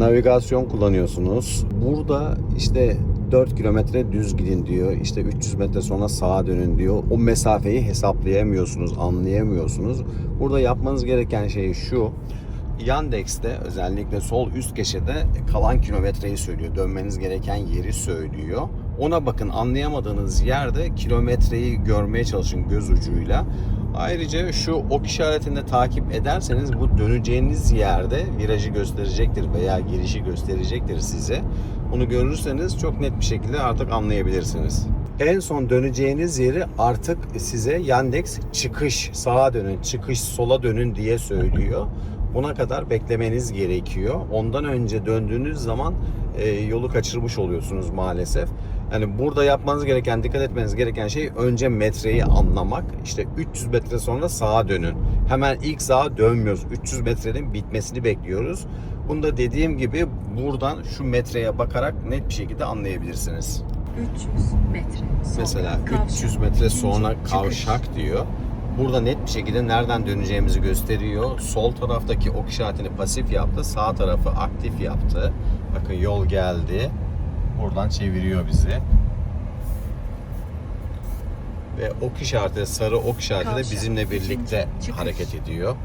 navigasyon kullanıyorsunuz. Burada işte 4 kilometre düz gidin diyor. İşte 300 metre sonra sağa dönün diyor. O mesafeyi hesaplayamıyorsunuz, anlayamıyorsunuz. Burada yapmanız gereken şey şu. Yandex'te özellikle sol üst köşede kalan kilometreyi söylüyor. Dönmeniz gereken yeri söylüyor. Ona bakın anlayamadığınız yerde kilometreyi görmeye çalışın göz ucuyla. Ayrıca şu ok işaretinde takip ederseniz bu döneceğiniz yerde virajı gösterecektir veya girişi gösterecektir size. Onu görürseniz çok net bir şekilde artık anlayabilirsiniz. En son döneceğiniz yeri artık size Yandex çıkış sağa dönün, çıkış sola dönün diye söylüyor. Buna kadar beklemeniz gerekiyor. Ondan önce döndüğünüz zaman e, yolu kaçırmış oluyorsunuz maalesef. Yani burada yapmanız gereken, dikkat etmeniz gereken şey önce metreyi anlamak. İşte 300 metre sonra sağa dönün. Hemen ilk sağa dönmüyoruz. 300 metrenin bitmesini bekliyoruz. Bunu da dediğim gibi buradan şu metreye bakarak net bir şekilde anlayabilirsiniz. 300 metre sonra Mesela kavşak. 300 metre sonra çıkış. kavşak diyor. Burada net bir şekilde nereden döneceğimizi gösteriyor. Sol taraftaki ok işaretini pasif yaptı. Sağ tarafı aktif yaptı. Bakın yol geldi. Buradan çeviriyor bizi. Ve ok işareti, sarı ok işareti de bizimle birlikte hareket ediyor.